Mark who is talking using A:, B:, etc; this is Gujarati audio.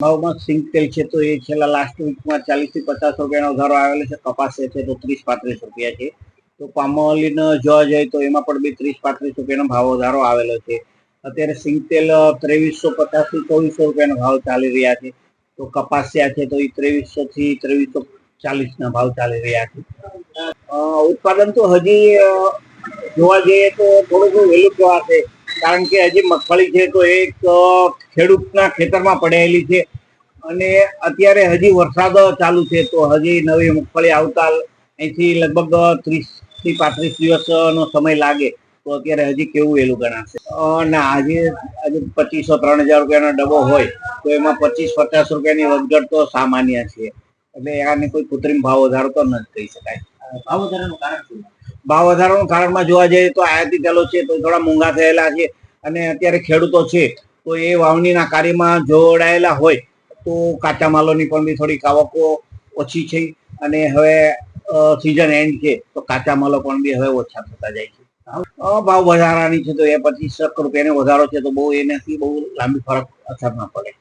A: ભાવમાં સિંક તેલ છે તો એ છેલ્લા લાસ્ટ વીકમાં ચાલીસથી પચાસ રૂપિયાનો વધારો આવેલો છે. કપાસ છે તો ત્રીસ પાંત્રીસ રૂપિયા છે. તો પામોલીન જોવા જઈએ તો એમાં પણ બી ત્રીસ પાંત્રીસ રૂપિયાનો ભાવ વધારો આવેલો છે. અત્યારે સિંગ તેલ ત્રેવીસો પચાસથી ચોવીસો રૂપિયાનો ભાવ ચાલી રહ્યા છે. તો કપાસિયા છે તો એ ત્રેવીસો થી ત્રેવીસો ચાલીસ ના ભાવ ચાલી રહ્યા છે. ઉત્પાદન તો હજી જોવા જઈએ તો થોડુંક વહેલું કહેવાશે કારણ કે હજી મગફળી છે તો એક ખેડૂતના ખેતરમાં પડેલી છે. અને અત્યારે હજી વરસાદ ચાલુ છે તો હજી નવી મગફળી આવતા અહીંથી લગભગ ત્રીસથી પાંત્રીસ દિવસનો સમય લાગે. તો અત્યારે હજી કેવું વહેલું ગણાશે? ના, આજે આજે પચીસો ત્રણ હજાર રૂપિયાનો ડબ્બો હોય, તો એમાં પચીસ પચાસ રૂપિયાની વધઘટ તો સામાન્ય છે. એટલે આને કોઈ કૃત્રિમ ભાવ વધારો તો નથી કહી શકાય. ભાવ વધારાનું કારણ શું? ભાવ વધારાનું કારણમાં જોવા જઈએ તો આયાતી તેલો છે, તો થોડા મોંઘા થયેલા છે અને અત્યારે ખેડૂતો છે, તો એ વાવણીના કાર્યમાં જોડાયેલા હોય તો કાચા માલોની પણ બી થોડી આવકો ઓછી છે અને હવે સિઝન એન્ડ છે, તો કાચા માલો પણ બી હવે ઓછા થતા જાય છે. ભાવ વધારાની છે તો એ પચીસ રૂપિયાનો વધારો છે તો બહુ એનાથી બહુ લાંબી ફરક અસર ના પડે.